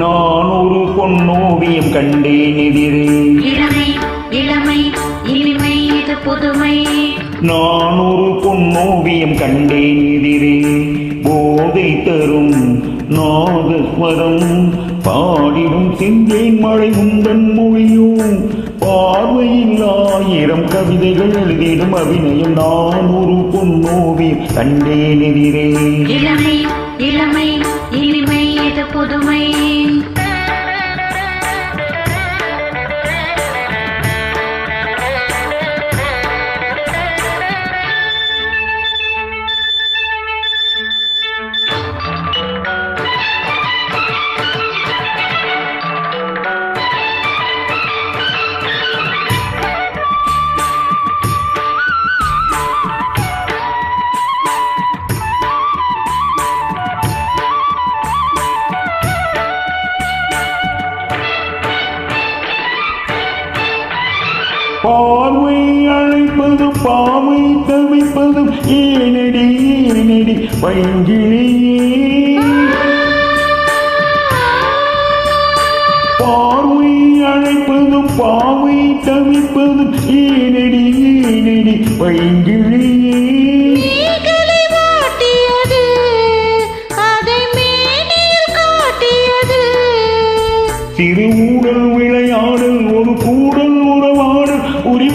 நான் ஒரு பொன்னோவியம் கண்டேன் எதிரே இளமை இளமை இனிமை இது புதுமை. நான் ஒரு பொன்னோவியம் கண்டேன் எதிரே போதை தரும் நாதஸ்வரம் பாடிடும் செந்தேன் மழை உந்தன் மொழியும். பார்வையில் ஆயிரம் கவிதைகள் எழுதிடும் அபிநயம் நான் ஒரு பொன்னோவியம் கண்டேன் எதிரே இளமை இளமை இனிமை இது புதுமை. ஏனடி ஏனடி பைங்கிழியே பார்வை அழைப்பதும் பாவை தவிப்பதும் ஏனடி ஏனடி காட்டியது. சிறு ஊடல் விளையாடல் ஒரு கூடல் உறவாடல் உரி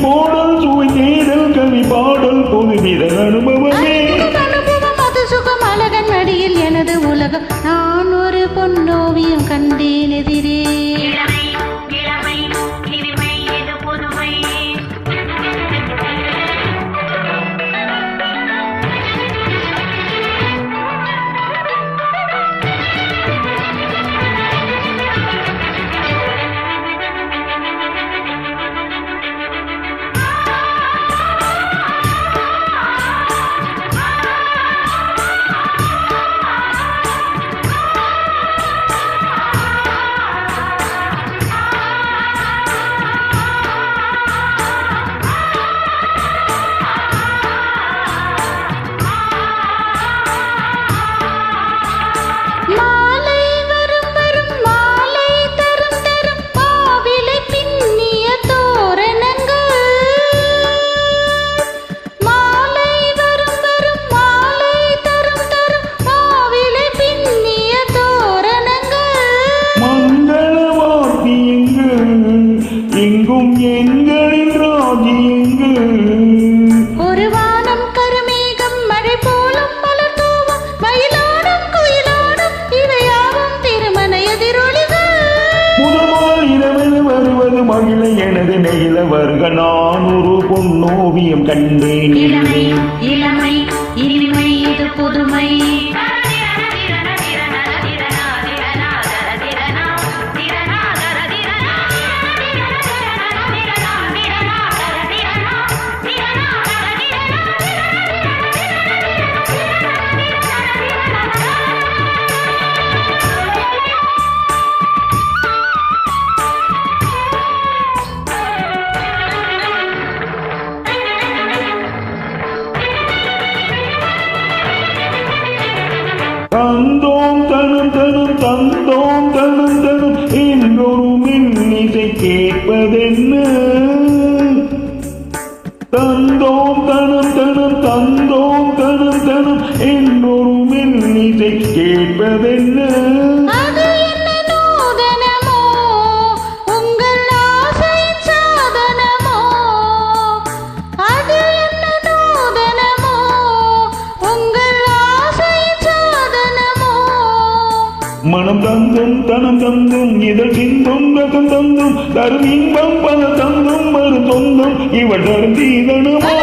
பாடல் பொதுவித அனுபவமே அனுபவம். எனது நான் ஒரு பொன்னோவியம் கண்டேன். இளமை இளமை இனிமை இது புதுமை. கேட்பதென்ன? தந்தோம் தனம் தனம் தந்தோம் தனம் தனம் என்னொரு மின்னிசை கேட்பதென்ன? மனம் தந்தும் தனம் தந்தும் இதழ் சிந்தும் ரசம் தந்தும் தரும் இன்பம் பல தந்தும் மறு தொந்தும் இவள் தரும் தீதனமோ.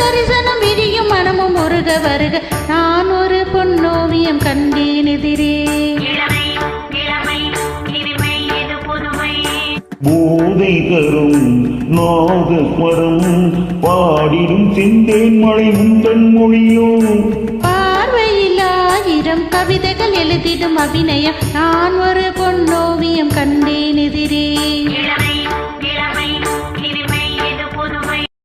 தரிசனம் விரியும் மனமும் முருக வருக நான் ஒரு பொன்னோவியம் கண்டேன் எதிரே போதை தரும் நாகஸ்வரம் பாடிடும் சிந்தேன் மழை முந்தன் மொழியோ செலுத்திடும் அபிநயம். நான் ஒரு பொன்னோவியம் கண்டேன் எதிரே.